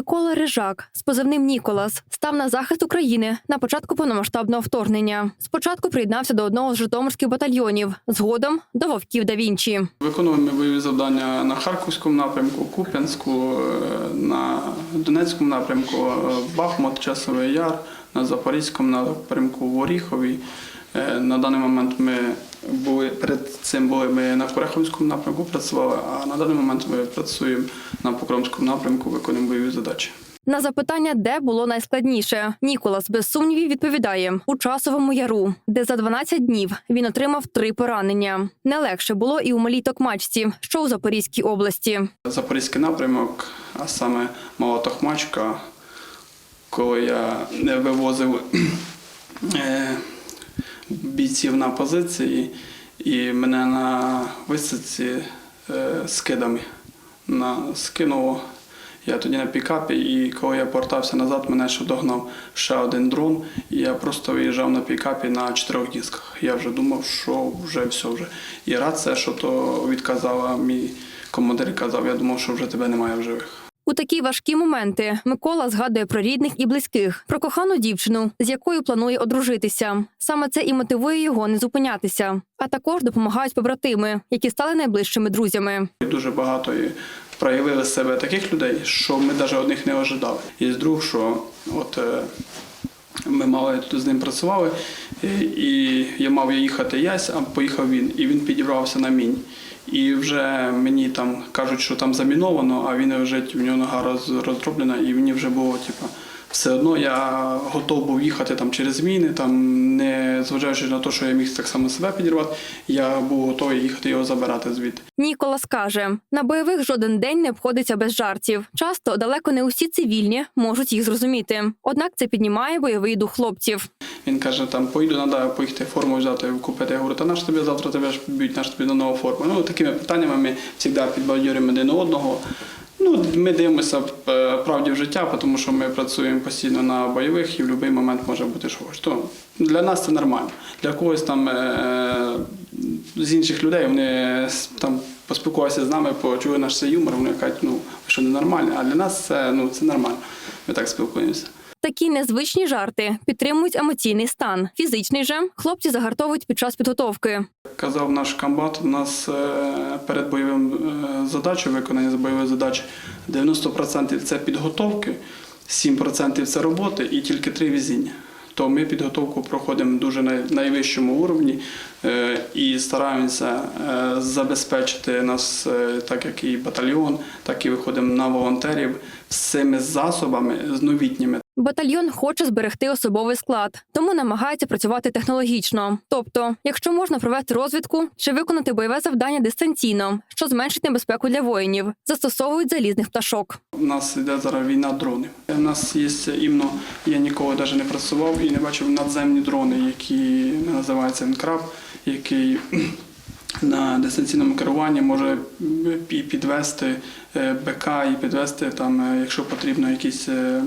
Микола Рижак з позивним Ніколас став на захист України на початку повномасштабного вторгнення. Спочатку приєднався до одного з житомирських батальйонів, згодом до вовків да Вінчі. Виконуємо бойові завдання на Харківському напрямку, Куп'янську, е, на Донецькому напрямку, е, Бахмут, Часовий Яр, на Запорізькому напрямку, в Оріхові. Е, На даний момент ми були перед цим були ми на Курахівському напрямку працювали, а на даний момент ми працюємо на Покромському напрямку, виконуємо бойові задачі. На запитання, де було найскладніше, Ніколас без сумнівів відповідає у часовому яру, де за 12 днів він отримав три поранення. Не легше було і у малій Токмачці, що у Запорізькій області. Запорізький напрямок, а саме Мала Тохмачка, коли я не вивозив е, бійців на позиції, і мене на висадці е, скидами на, скинуло. Я тоді на пікапі, і коли я повертався назад, мене ще догнав ще один дрон, і я просто виїжджав на пікапі на чотирьох дисках. Я вже думав, що вже все вже. І рація, що то відказала мій командир, казав, я думав, що вже тебе немає в живих. У такі важкі моменти Микола згадує про рідних і близьких, про кохану дівчину, з якою планує одружитися. Саме це і мотивує його не зупинятися. А також допомагають побратими, які стали найближчими друзями. Дуже багато проявили себе таких людей, що ми навіть одних не ожидали. І з друг, що от е, ми мали з ним працювали, і, я мав їхати ясь, а поїхав він, і він підібрався на мінь. І вже мені там кажуть, що там заміновано, а він вже в нього нога роз, роздроблена, і мені вже було типу, все одно я готов був їхати там через міни, там не зважаючи на те, що я міг так само себе підірвати, я був готовий їхати його забирати звідти. Ніколас каже: на бойових жоден день не обходиться без жартів. Часто далеко не усі цивільні можуть їх зрозуміти. Однак це піднімає бойовий дух хлопців. Він каже, там поїду, треба поїхати форму взяти, купити. Я говорю, та наш тобі завтра тебе ж б'ють, наш тобі на нову форму. Ну, такими питаннями ми завжди підбадьорюємо один одного. Ну, ми дивимося е, правді в життя, тому що ми працюємо постійно на бойових і в будь-який момент може бути щось. То для нас це нормально. Для когось там е, з інших людей вони там поспілкувалися з нами, почули наш цей юмор, вони кажуть, ну що що ненормальні, а для нас це, ну, це нормально. Ми так спілкуємося. Такі незвичні жарти підтримують емоційний стан. Фізичний же хлопці загартовують під час підготовки. Казав наш комбат, у нас е, перед бойовим е, задачею, виконання бойової задачі 90% це підготовки, 7% це роботи і тільки 3 везіння. То ми підготовку проходимо дуже на найвищому уровні е, і стараємося забезпечити нас, так як і батальйон, так і виходимо на волонтерів всіми засобами з новітніми. Батальйон хоче зберегти особовий склад, тому намагається працювати технологічно. Тобто, якщо можна провести розвідку чи виконати бойове завдання дистанційно, що зменшить небезпеку для воїнів, застосовують залізних пташок. У нас йде зараз війна дронів. У нас є іменно, я ніколи навіть не працював і не бачив надземні дрони, які називаються Енкраб, який на дистанційному керуванні може підвести БК, і підвести там, е, якщо потрібно, якісь е,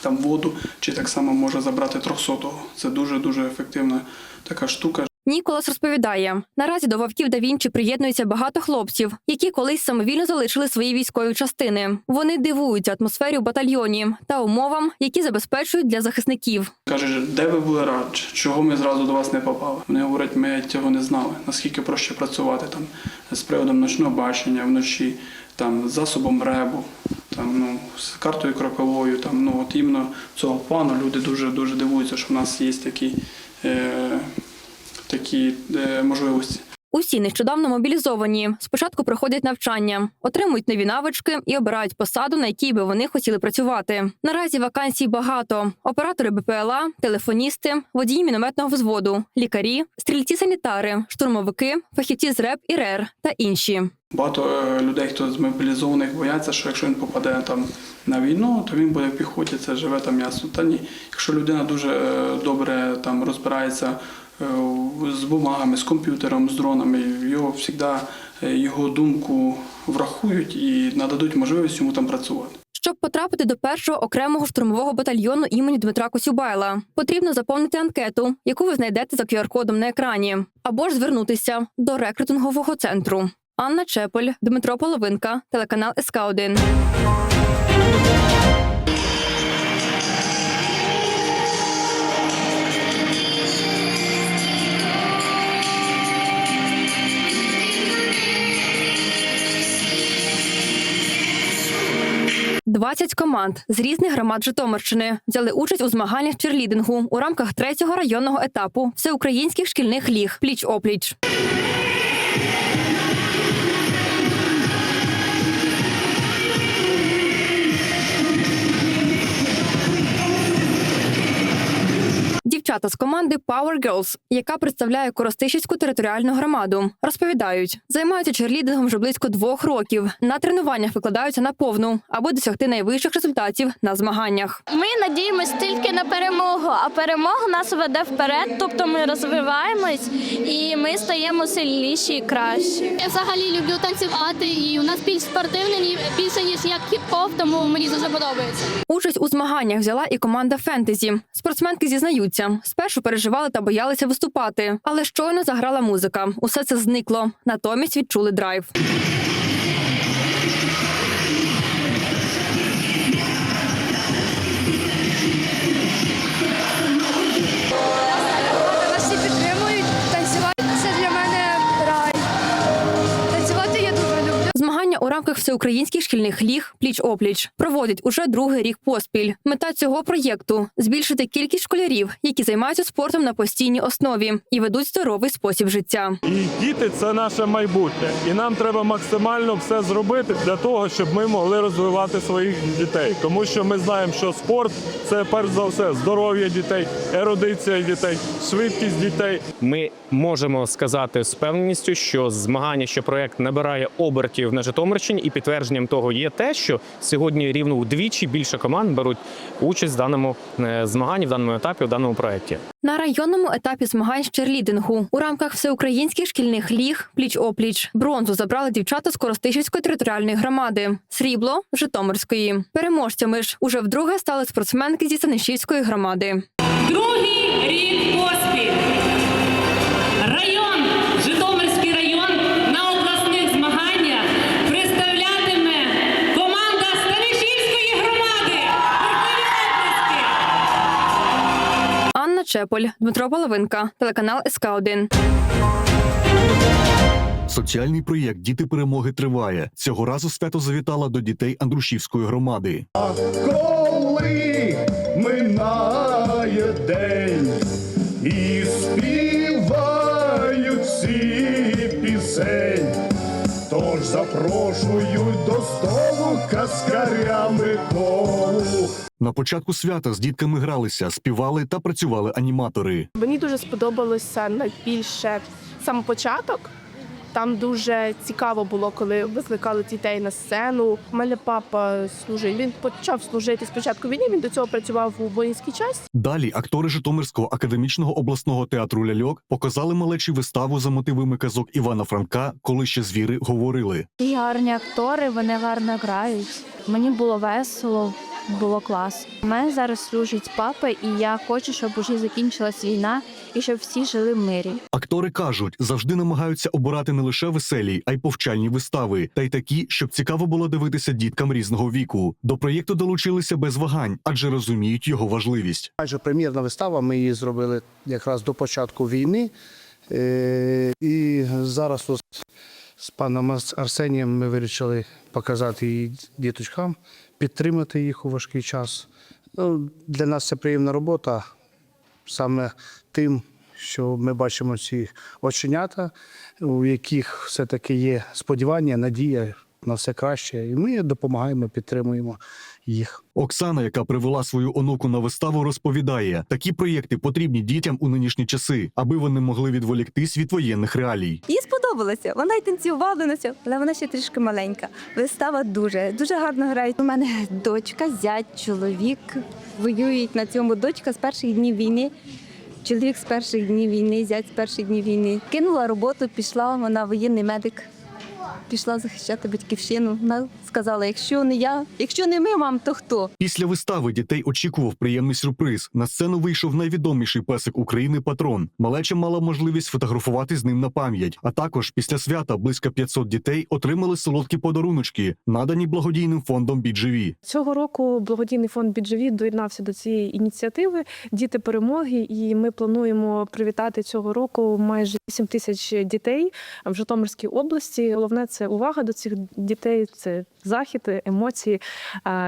там воду, чи так само може забрати 300-го. Це дуже дуже ефективна така штука. Ніколас розповідає: наразі до вовків да Вінчі приєднується багато хлопців, які колись самовільно залишили свої військові частини. Вони дивуються атмосфері в батальйоні та умовам, які забезпечують для захисників. Каже, де ви були раніше? Чого ми зразу до вас не попали? Вони говорять, ми цього не знали. Наскільки проще працювати там з приводом ночного бачення вночі, там з засобом ребу, там ну з картою кроковою. Там ну от іменно цього плану люди дуже дуже дивуються, що в нас є такі, е, такі е, можливості. Усі нещодавно мобілізовані. Спочатку проходять навчання, отримують нові навички і обирають посаду, на якій би вони хотіли працювати. Наразі вакансій багато: оператори БПЛА, телефоністи, водії мінометного взводу, лікарі, стрільці-санітари, штурмовики, фахівці з РЕП і РЕР та інші. Багато е, людей, хто з мобілізованих, бояться, що якщо він попаде там на війну, то він буде в піхоті, це живе там м'ясо. Та ні, якщо людина дуже е, добре там розбирається з бумагами, з комп'ютером, з дронами, його завжди е, його думку врахують і нададуть можливість йому там працювати. Щоб потрапити до першого окремого штурмового батальйону імені Дмитра Косюбайла, потрібно заповнити анкету, яку ви знайдете за QR-кодом на екрані, або ж звернутися до рекрутингового центру. Анна Чепель, Дмитро Половинка, телеканал СК 1 Двадцять команд з різних громад Житомирщини взяли участь у змаганнях черлідингу у рамках третього районного етапу всеукраїнських шкільних ліг пліч опліч. Дівчата з команди Power Girls, яка представляє Коростишівську територіальну громаду, розповідають, займаються черлідингом вже близько двох років. На тренуваннях викладаються на повну, аби досягти найвищих результатів на змаганнях. Ми надіємось тільки на перемогу, а перемога нас веде вперед, тобто ми розвиваємось і ми стаємо сильніші і кращі. Я взагалі люблю танцювати, і у нас більш спортивний більше ніж як хіп-хоп, тому мені дуже подобається. Участь у змаганнях взяла і команда фентезі. Спортсменки зізнаються, спершу переживали та боялися виступати, але щойно заграла музика. Усе це зникло. Натомість відчули драйв. Всеукраїнських шкільних ліг пліч опліч проводять уже другий рік поспіль. Мета цього проєкту збільшити кількість школярів, які займаються спортом на постійній основі і ведуть здоровий спосіб життя. І діти це наше майбутнє. І нам треба максимально все зробити для того, щоб ми могли розвивати своїх дітей. Тому що ми знаємо, що спорт це перш за все здоров'я дітей, ерудиція дітей, швидкість дітей. Ми можемо сказати з певністю, що змагання, що проект набирає обертів на Житомирщині, і підтвердженням того є те, що сьогодні рівно вдвічі більше команд беруть участь в даному е, змаганні, в даному етапі, в даному проекті. На районному етапі змагань з черлідингу у рамках всеукраїнських шкільних ліг пліч опліч бронзу забрали дівчата з Коростишівської територіальної громади, срібло Житомирської. Переможцями ж уже вдруге стали спортсменки зі Станишівської громади. Оплески! Чеполь, Дмитро Половинка, телеканал СК 1 Соціальний проєкт Діти перемоги триває. Цього разу свято завітала до дітей Андрушівської громади. А коли минає день і співають всі пісень, тож запрошують до столу каскаря Миколу. На початку свята з дітками гралися, співали та працювали аніматори. Мені дуже сподобалося найбільше сам початок. Там дуже цікаво було, коли викликали дітей на сцену. У мене папа служив. Він почав служити спочатку війни. Він до цього працював у воїнській часті. Далі актори Житомирського академічного обласного театру ляльок показали малечі виставу за мотивами казок Івана Франка, коли ще звіри говорили. І гарні актори, вони гарно грають. Мені було весело, було клас. У мене зараз служить папа, і я хочу, щоб уже закінчилась війна і щоб всі жили в мирі. Актори кажуть, завжди намагаються обирати не лише веселі, а й повчальні вистави, та й такі, щоб цікаво було дивитися діткам різного віку. До проєкту долучилися без вагань, адже розуміють його важливість. Майже прем'єрна вистава. Ми її зробили якраз до початку війни. Е, І зараз з паном Арсенієм ми вирішили показати її діточкам, підтримати їх у важкий час. Ну, для нас це приємна робота саме тим, що ми бачимо ці оченята, у яких все-таки є сподівання, надія на все краще. І ми допомагаємо, підтримуємо їх. Оксана, яка привела свою онуку на виставу, розповідає: такі проєкти потрібні дітям у нинішні часи, аби вони могли відволіктись від воєнних реалій. Їй сподобалося. Вона й танцювала на цьому, але вона ще трішки маленька. Вистава дуже, дуже гарно грає. У мене дочка, зять, чоловік воюють на цьому. Дочка з перших днів війни. Чоловік з перших днів війни, зять з перших днів війни. Кинула роботу, пішла, вона воєнний медик. Пішла захищати батьківщину. Вона сказала: якщо не я, якщо не ми, мам, то хто? Після вистави дітей очікував приємний сюрприз. На сцену вийшов найвідоміший песик України патрон. Малеча мала можливість фотографувати з ним на пам'ять. А також після свята близько 500 дітей отримали солодкі подаруночки, надані благодійним фондом «Біджеві». Цього року благодійний фонд «Біджеві» доєднався до цієї ініціативи Діти перемоги, і ми плануємо привітати цього року майже 8 тисяч дітей в Житомирській області. Головне це увага до цих дітей, це захід, емоції,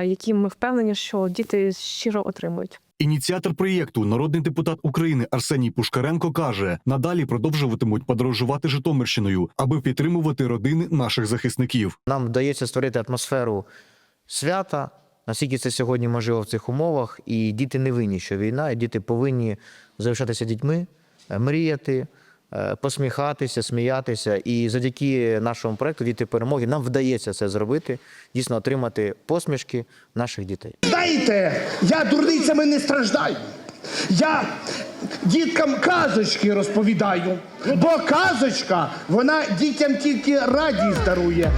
які ми впевнені, що діти щиро отримують. Ініціатор проєкту, народний депутат України Арсеній Пушкаренко каже: надалі продовжуватимуть подорожувати Житомирщиною, аби підтримувати родини наших захисників. Нам вдається створити атмосферу свята, наскільки це сьогодні можливо в цих умовах. І діти не винні, що війна, і діти повинні залишатися дітьми, е, мріяти, посміхатися, сміятися. І завдяки нашому проекту Діти перемоги нам вдається це зробити, дійсно отримати посмішки наших дітей. Дайте, я дурницями не страждаю. Я діткам казочки розповідаю, бо казочка вона дітям тільки радість дарує.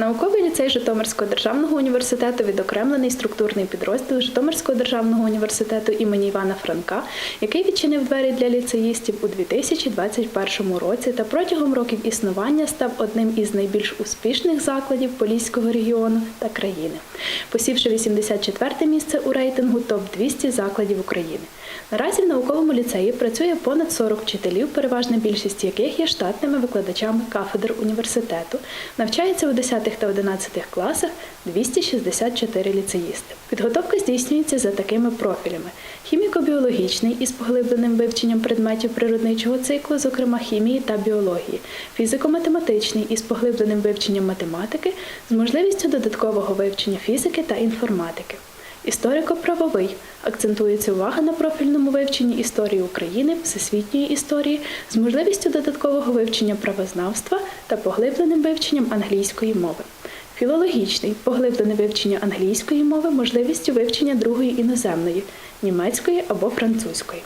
Науковий ліцей Житомирського державного університету відокремлений структурний підрозділ Житомирського державного університету імені Івана Франка, який відчинив двері для ліцеїстів у 2021 році та протягом років існування став одним із найбільш успішних закладів Поліського регіону та країни, посівши 84-те місце у рейтингу топ 200 закладів України. Наразі в науковому ліцеї працює понад 40 вчителів, переважна більшість яких є штатними викладачами кафедр університету. Навчається у 10 та 11 класах 264 ліцеїсти. Підготовка здійснюється за такими профілями: хіміко-біологічний із поглибленим вивченням предметів природничого циклу, зокрема хімії та біології, фізико-математичний із поглибленим вивченням математики, з можливістю додаткового вивчення фізики та інформатики. Історико-правовий акцентується увага на профільному вивченні історії України, всесвітньої історії з можливістю додаткового вивчення правознавства та поглибленим вивченням англійської мови. Філологічний поглиблене вивчення англійської мови, можливістю вивчення другої іноземної німецької або французької.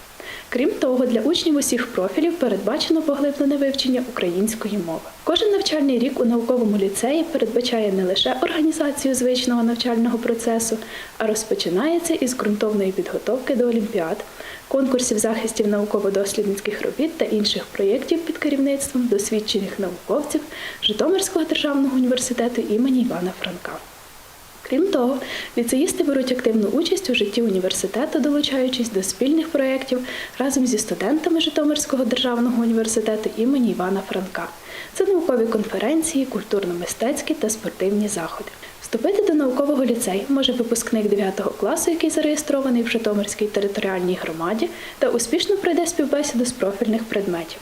Крім того, для учнів усіх профілів передбачено поглиблене вивчення української мови. Кожен навчальний рік у науковому ліцеї передбачає не лише організацію звичного навчального процесу, а розпочинається із ґрунтовної підготовки до олімпіад, конкурсів захистів науково-дослідницьких робіт та інших проєктів під керівництвом досвідчених науковців Житомирського державного університету імені Івана Франка. Крім того, ліцеїсти беруть активну участь у житті університету, долучаючись до спільних проєктів разом зі студентами Житомирського державного університету імені Івана Франка. Це наукові конференції, культурно-мистецькі та спортивні заходи. Вступити до наукового ліцею може випускник 9 класу, який зареєстрований в Житомирській територіальній громаді та успішно пройде співбесіду з профільних предметів.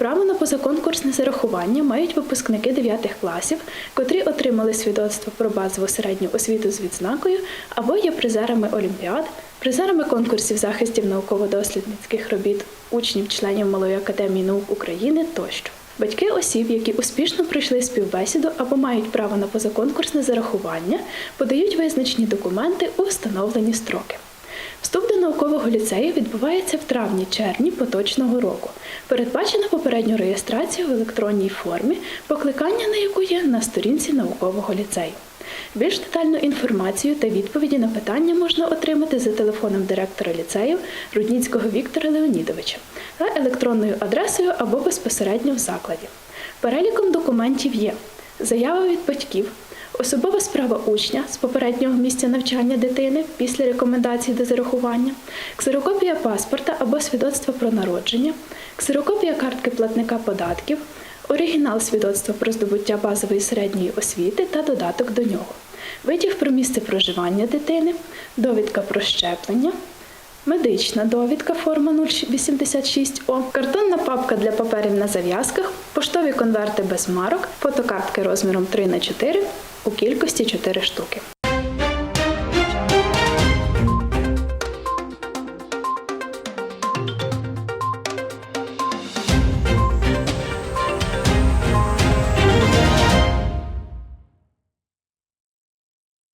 Право на позаконкурсне зарахування мають випускники 9 класів, котрі отримали свідоцтво про базову середню освіту з відзнакою або є призерами олімпіад, призерами конкурсів захистів науково-дослідницьких робіт, учнів членів Малої академії наук України тощо. Батьки осіб, які успішно пройшли співбесіду або мають право на позаконкурсне зарахування, подають визначні документи у встановлені строки. Вступ до наукового ліцею відбувається в травні-червні поточного року. Передбачена попередню реєстрацію в електронній формі, покликання на яку є на сторінці наукового ліцею. Більш детальну інформацію та відповіді на питання можна отримати за телефоном директора ліцею Рудніцького Віктора Леонідовича та електронною адресою або безпосередньо в закладі. Переліком документів є заява від батьків, особова справа учня з попереднього місця навчання дитини після рекомендацій до зарахування, ксерокопія паспорта або свідоцтва про народження, ксерокопія картки платника податків, оригінал свідоцтва про здобуття базової середньої освіти та додаток до нього, витяг про місце проживання дитини, довідка про щеплення. Медична довідка форма 086О, картонна папка для паперів на зав'язках, поштові конверти без марок, фотокартки розміром 3 х 4 у кількості 4 штуки.